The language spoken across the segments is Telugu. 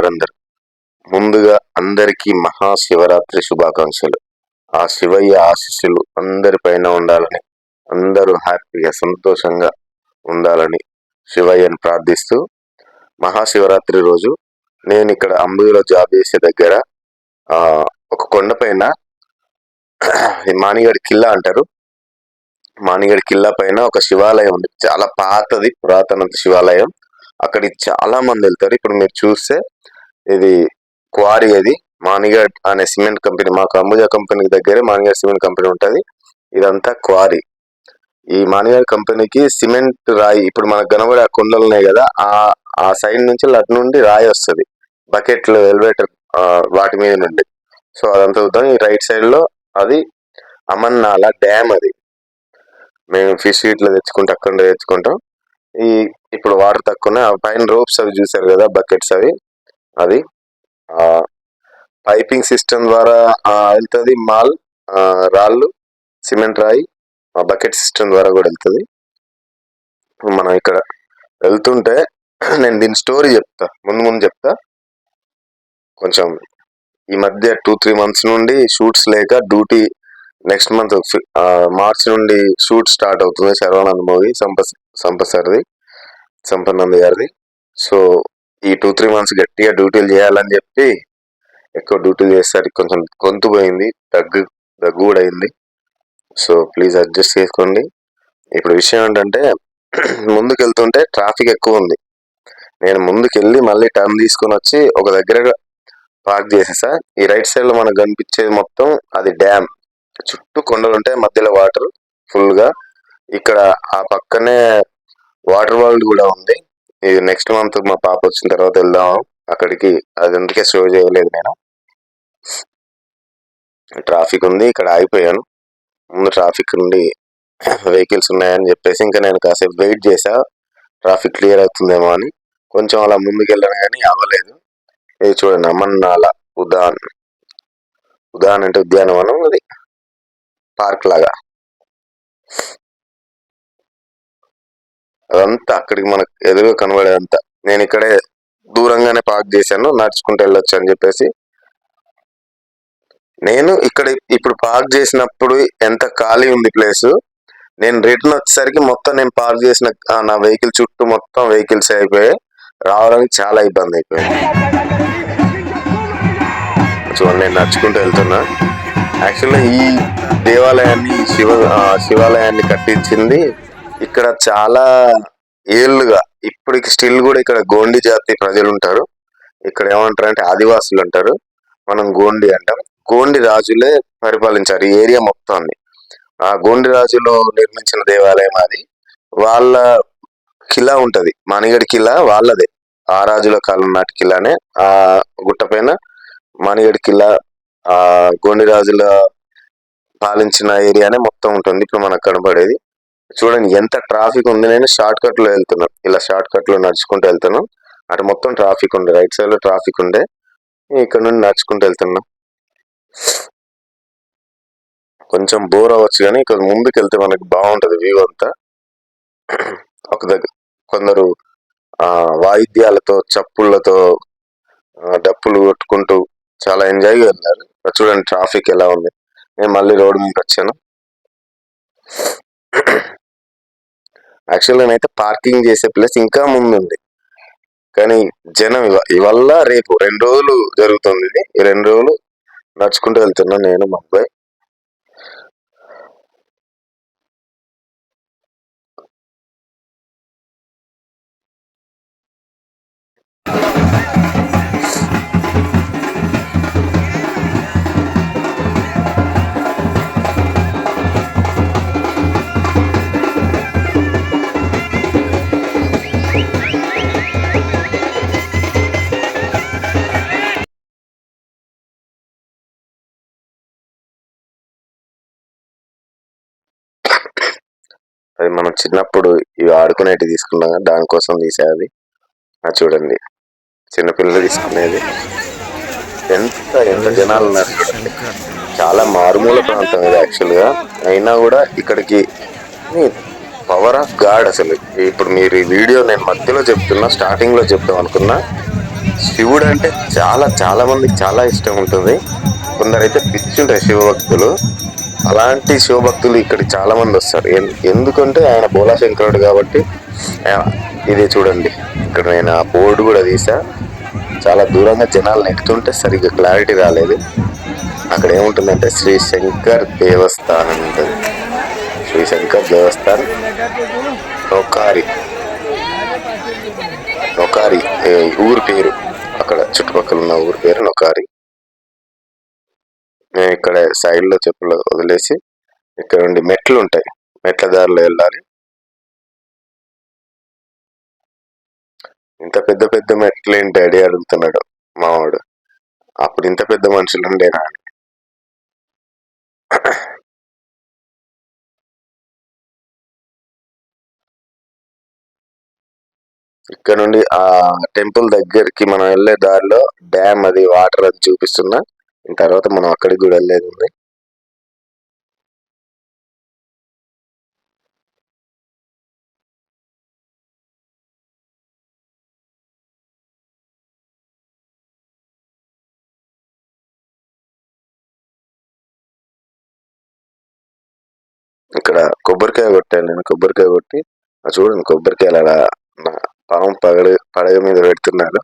వారందరూ. ముందుగా అందరికీ మహాశివరాత్రి శుభాకాంక్షలు. ఆ శివయ్య ఆశీస్సులు అందరిపైన ఉండాలని అందరూ హ్యాపీగా సంతోషంగా ఉండాలని శివయ్యని ప్రార్థిస్తూ మహాశివరాత్రి రోజు నేను ఇక్కడ అంబులో జాబ్ చేసే దగ్గర ఒక కొండపైన మానిగడి కిల్లా అంటారు. మానిగడి కిల్లా పైన ఒక శివాలయం ఉంది. చాలా పాతది పురాతన శివాలయం. అక్కడికి చాలా మంది వెళ్తారు. ఇప్పుడు మీరు చూస్తే ఇది క్వారీ అది. మానిగడ్ అనే సిమెంట్ కంపెనీ మాకు అంబుజా కంపెనీ దగ్గరే మానిగడ్ సిమెంట్ కంపెనీ ఉంటుంది. ఇదంతా క్వారీ. ఈ మానిగడ్ కంపెనీకి సిమెంట్ రాయి ఇప్పుడు మనకు కనబడే ఆ కొండలు ఉన్నాయి కదా ఆ ఆ సైడ్ నుంచి అటు నుండి రాయి వస్తుంది. బకెట్లు ఎలివేటర్ వాటి మీద నుండి. సో అదంతా చూద్దాం. ఈ రైట్ సైడ్లో అది అమర్నాల డ్యామ్ అది. మేము ఫిష్ ఇట్లా తెచ్చుకుంటే అక్కడ తెచ్చుకుంటాం. ఈ ఇప్పుడు వాటర్ తక్కువ ఆ పైన రోప్స్ అవి చూసారు కదా బకెట్స్ అవి. అది పైపింగ్ సిస్టమ్ ద్వారా వెళ్తుంది మాల్ రాళ్ళు సిమెంట్ రాయి ఆ బకెట్ సిస్టమ్ ద్వారా కూడా వెళ్తుంది. మనం ఇక్కడ వెళ్తుంటే నేను దీని స్టోరీ చెప్తా ముందు ముందు చెప్తా. కొంచెం ఈ మధ్య టూ త్రీ మంత్స్ నుండి షూట్స్ లేక డ్యూటీ నెక్స్ట్ మంత్ మార్చ్ నుండి షూట్ స్టార్ట్ అవుతుంది శర్వానంద్ మూవీ సంప సంపసరిది సంపన్నంద గారిది. సో ఈ టూ త్రీ మంత్స్ గట్టిగా డ్యూటీలు చేయాలని చెప్పి ఎక్కువ డ్యూటీలు చేసేసరికి కొంచెం గొంతు పోయింది దగ్గు దగ్గు కూడా అయింది. సో ప్లీజ్ అడ్జస్ట్ చేసుకోండి. ఇప్పుడు విషయం ఏంటంటే ముందుకు వెళ్తుంటే ట్రాఫిక్ ఎక్కువ ఉంది. నేను ముందుకెళ్ళి మళ్ళీ టర్న్ తీసుకొని వచ్చి ఒక దగ్గర పార్క్ చేసేసా. ఈ రైట్ సైడ్లో మనకు కనిపించేది మొత్తం అది డ్యామ్ చుట్టూ కొండలు ఉంటాయి మధ్యలో వాటర్ ఫుల్గా ఇక్కడ ఆ పక్కనే వాటర్ వరల్డ్ కూడా ఉంది. ఇది నెక్స్ట్ మంత్ మా పాప వచ్చిన తర్వాత వెళ్దాం అక్కడికి. అది అందుకే షో చేయలేదు నేను. ట్రాఫిక్ ఉంది ఇక్కడ ఆగిపోయాను. ముందు ట్రాఫిక్ నుండి వెహికల్స్ ఉన్నాయని చెప్పేసి ఇంకా నేను కాసేపు వెయిట్ చేసా ట్రాఫిక్ క్లియర్ అవుతుందేమో అని. కొంచెం అలా ముందుకెళ్ళను కానీ అవ్వలేదు. ఇది చూడండి అమర్నాల ఉదాన్ ఉదాన్ అంటే ఉద్యానవనం అది. పార్క్ లాగా. అదంతా అక్కడికి మనకు ఎదురుగా కనబడేదంతా. నేను ఇక్కడే దూరంగానే పార్క్ చేశాను నడుచుకుంటూ వెళ్ళొచ్చు అని చెప్పేసి. నేను ఇక్కడ ఇప్పుడు పార్క్ చేసినప్పుడు ఎంత ఖాళీ ఉంది ప్లేస్ నేను రిటర్న్ వచ్చేసరికి మొత్తం నేను పార్క్ చేసిన నా వెహికల్ చుట్టూ మొత్తం వెహికల్స్ అయిపోయాయి. రావడానికి చాలా ఇబ్బంది అయిపోయింది. చూడండి నేను నడుచుకుంటూ వెళ్తున్నా. యాక్చువల్గా ఈ దేవాలయాన్ని శివ ఆ, శివాలయాన్ని కట్టించింది ఇక్కడ చాలా ఏళ్ళుగా ఇప్పటికి స్టిల్ కూడా ఇక్కడ గోండి జాతి ప్రజలు ఉంటారు ఇక్కడ ఏమంటారు అంటే ఆదివాసులు అంటారు. మనం గోండి అంటాం. గోండి రాజులే పరిపాలించారు ఈ ఏరియా మొత్తాన్ని. ఆ గోండి రాజులు నిర్మించిన దేవాలయం అది. వాళ్ళ కిలా ఉంటది. మణిగడి కిలా వాళ్ళదే. ఆ రాజుల కాలం నాటి కిలానే. ఆ గుట్ట పైన మణిగడి కిలా ఆ గోండి రాజుల పాలించిన ఏరియానే మొత్తం ఉంటుంది. ఇప్పుడు మనకు కనబడేది చూడండి ఎంత ట్రాఫిక్ ఉంది నేను షార్ట్ కట్లో వెళ్తున్నాను ఇలా షార్ట్ కట్లో నడుచుకుంటూ వెళ్తున్నాను అటు మొత్తం ట్రాఫిక్ ఉండే రైట్ సైడ్లో ట్రాఫిక్ ఉండే. ఇక్కడ నుండి నడుచుకుంటూ వెళ్తున్నా. కొంచెం బోర్ అవ్వచ్చు కానీ ఇక్కడ ముందుకు వెళ్తే మనకి బాగుంటది వ్యూ అంతా. ఒక దగ్గర కొందరు ఆ వాయిద్యాలతో చప్పుళ్ళతో డప్పులు కొట్టుకుంటూ చాలా ఎంజాయ్గా వెళ్ళారు చూడండి ట్రాఫిక్ ఎలా ఉంది. నేను మళ్ళీ రోడ్ మీద వచ్చాను. యాక్చువల్గా నేనైతే పార్కింగ్ చేసే ప్లేస్ ఇంకా ముందు ఉంది కానీ జనం ఇవల్ల రేపు రెండు రోజులు జరుగుతుంది ఇది. ఈ రెండు రోజులు నడుచుకుంటూ వెళ్తున్నాను నేను మా అబ్బాయి. అది మనం చిన్నప్పుడు ఇవి ఆడుకునేటి తీసుకున్నాం కదా, దానికోసం తీసేది అది చూడండి. చిన్నపిల్లలు తీసుకునేది. ఎంత ఎంత జనాలు ఉన్నారు. చాలా మారుమూల ప్రాంతం ఇది యాక్చువల్గా. అయినా కూడా ఇక్కడికి పవర్ ఆఫ్ గాడ్ అసలు. ఇప్పుడు మీరు ఈ వీడియో నేను మధ్యలో చెప్తున్నా స్టార్టింగ్లో చెప్తాం అనుకున్నా. శివుడు అంటే చాలా చాలా మందికి చాలా ఇష్టం ఉంటుంది. కొందరైతే పిచ్చి ఉంటాయి శివభక్తులు. అలాంటి శివభక్తులు ఇక్కడ చాలా మంది వస్తారు ఎందుకంటే ఆయన బోలాశంకరుడు కాబట్టి ఇది చూడండి. ఇక్కడ నేను ఆ బోర్డు కూడా తీసా. చాలా దూరంగా జనాలు నెక్కుతుంటే సరిగ్గా క్లారిటీ రాలేదు. అక్కడ ఏముంటుందంటే శ్రీ శంకర్ దేవస్థానం ఉంటుంది. శ్రీ శంకర్ దేవస్థానం. నొకారి నొకారి ఊరు పేరు. అక్కడ చుట్టుపక్కల ఉన్న ఊరు పేరు నొకారి మేము ఇక్కడ సైడ్లో చెప్పులు వదిలేసి ఇక్కడ నుండి మెట్లు ఉంటాయి. మెట్ల దారిలో వెళ్ళాలి. ఇంత పెద్ద పెద్ద మెట్లు ఏంటి? డాడీ అడుగుతున్నాడు మావాడు. అప్పుడు ఇంత పెద్ద మనుషులు ఉండేనా అని. ఇక్కడ నుండి ఆ టెంపుల్ దగ్గరికి మనం వెళ్ళే దారిలో డ్యామ్ అది వాటర్ అది చూపిస్తున్నా. తర్వాత మనం అక్కడికి కూడా వెళ్ళేది ఉంది. ఇక్కడ కొబ్బరికాయ కొట్టాను నేను కొబ్బరికాయ కొట్టి చూడండి కొబ్బరికాయలు అలా నా పాము పగడ పడగ మీద పెడుతున్నారు.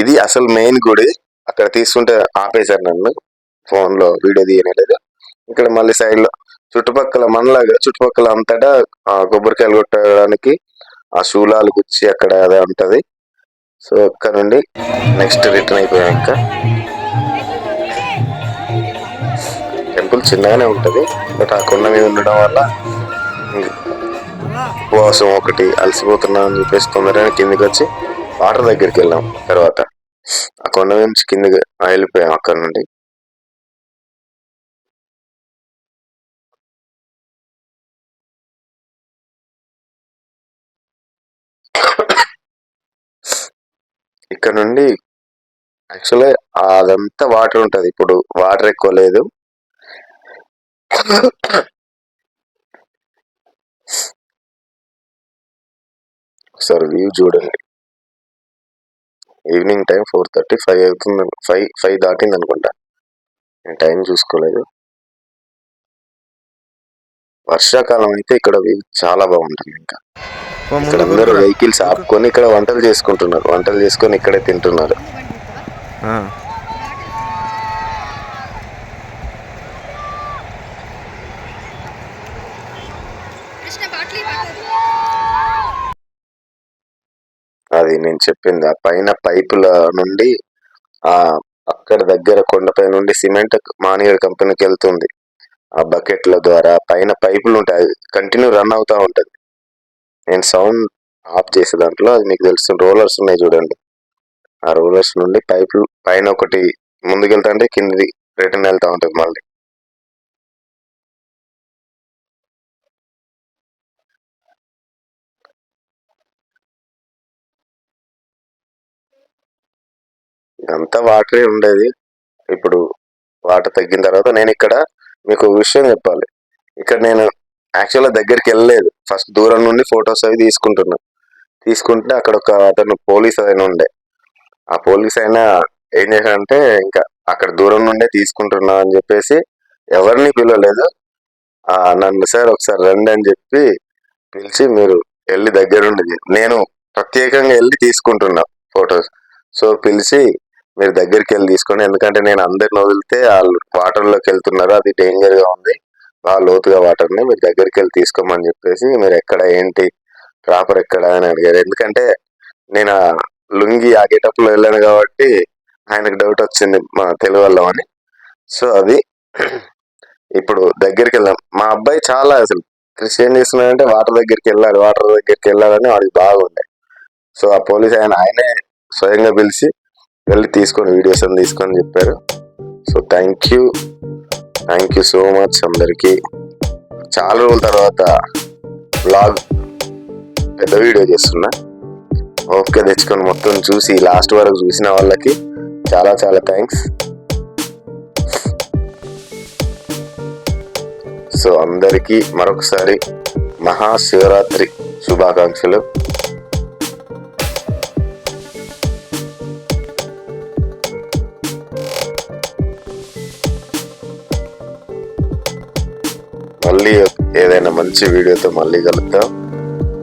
ఇది అసలు మెయిన్ గుడి. అక్కడ తీసుకుంటే ఆపేశారు నన్ను. ఫోన్లో వీడియో తీయలేదు ఇక్కడ మళ్ళీ సైడ్లో చుట్టుపక్కల మనలాగా చుట్టుపక్కల అంతటా ఆ కొబ్బరికాయలు కొట్టడానికి ఆ శూలాలు గుచ్చి అక్కడ అదే ఉంటది. సో అక్కడ నుండి నెక్స్ట్ రిటర్న్ అయిపోయాక టెంపుల్ చిన్నగానే ఉంటది. బట్ ఆ కొండ మీద ఉండడం వల్ల ఉపవాసం ఒకటి అలసిపోతున్నా అని చెప్పేసి తొందరగా కిందికి వచ్చి వాటర్ దగ్గరికి వెళ్ళాం. తర్వాత ఆ కొండ నుంచి కిందకి వెళ్ళిపోయాం అక్కడ నుండి. ఇక్కడ నుండి యాక్చువల్గా అదంతా వాటర్ ఉంటుంది. ఇప్పుడు వాటర్ ఎక్కువ లేదు. ఒకసారి వ్యూ చూడండి. Evening time four thirty five అవుతుంది ఫైవ్ ఫైవ్ దాటింది అనుకుంటా. నేను టైం చూసుకోలేదు. వర్షాకాలం అయితే ఇక్కడ చాలా బాగుంటుంది ఇంకా. ఇక్కడ అందరూ వెహికల్స్ ఆపుకొని ఇక్కడ వంటలు చేసుకుంటున్నారు. వంటలు చేసుకొని ఇక్కడే తింటున్నారు కృష్ణ బాట్లీ వాటర్ అది నేను చెప్పింది. ఆ పైన పైపుల నుండి ఆ అక్కడ దగ్గర కొండపై నుండి సిమెంట్ మానియర్ కంపెనీకి వెళ్తుంది. ఆ బకెట్ల ద్వారా పైన పైపులు ఉంటాయి. కంటిన్యూ రన్ అవుతా ఉంటుంది. నేను సౌండ్ ఆఫ్ చేసే దాంట్లో అది మీకు తెలుసు రోలర్స్ ఉన్నాయి చూడండి. ఆ రోలర్స్ నుండి పైపులు పైన ఒకటి ముందుకెళ్తా అంటే కింది రిటర్న్ వెళ్తూ ఉంటుంది మళ్ళీ. ఇదంతా వాటరే ఉండేది. ఇప్పుడు వాటర్ తగ్గిన తర్వాత నేను ఇక్కడ మీకు విషయం చెప్పాలి. ఇక్కడ నేను యాక్చువల్గా దగ్గరికి వెళ్ళలేదు. ఫస్ట్ దూరం నుండి ఫొటోస్ అవి తీసుకుంటున్నా. తీసుకుంటే అక్కడ ఒక అతను పోలీస్ ఆయన ఉండే. ఆ పోలీస్ అయినా ఏం చేశాడంటే ఇంకా అక్కడ దూరం నుండే తీసుకుంటున్నా అని చెప్పేసి ఎవరిని పిలవలేదు. నన్ను సార్ ఒకసారి రండి అని చెప్పి పిలిచి మీరు వెళ్ళి దగ్గరుండి నేను ప్రత్యేకంగా వెళ్ళి తీసుకుంటున్నా ఫొటోస్. సో పిలిచి మీరు దగ్గరికి వెళ్ళి తీసుకోండి. ఎందుకంటే నేను అందరిని వదిలితే వాళ్ళు వాటర్లోకి వెళ్తున్నారు. అది డేంజర్గా ఉంది. బాగా లోతుగా వాటర్ని మీరు దగ్గరికి వెళ్ళి తీసుకోమని చెప్పేసి మీరు ఎక్కడ ఏంటి ప్రాపర్ ఎక్కడ అని అడిగారు. ఎందుకంటే నేను ఆ లుంగి ఆ వెళ్ళాను కాబట్టి ఆయనకు డౌట్ వచ్చింది మా తెలుగు వాళ్ళం అని. సో అది ఇప్పుడు దగ్గరికి వెళ్ళాం మా అబ్బాయి చాలా అసలు కృషి ఏం చేస్తున్నాడంటే వాటర్ దగ్గరికి వెళ్ళాలి వాటర్ దగ్గరికి వెళ్ళాలని వాడికి బాగుండే సో ఆ పోలీస్ ఆయన ఆయనే స్వయంగా పిలిచి వెళ్ళి తీసుకొని వీడియోస్ అని తీసుకొని చెప్పారు. So thank you thank you so much అందరికీ. చాలా రోజుల తర్వాత బ్లాగ్ పెద్ద వీడియో చేస్తున్నా. ఓకే తెచ్చుకొని మొత్తం చూసి లాస్ట్ వరకు చూసిన వాళ్ళకి చాలా చాలా థ్యాంక్స్ సో అందరికీ మరొకసారి మహాశివరాత్రి శుభాకాంక్షలు. మంచి వీడియోతో మళ్ళీ కలుద్దాం.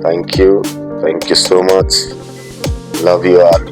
Thank you thank you so much love you all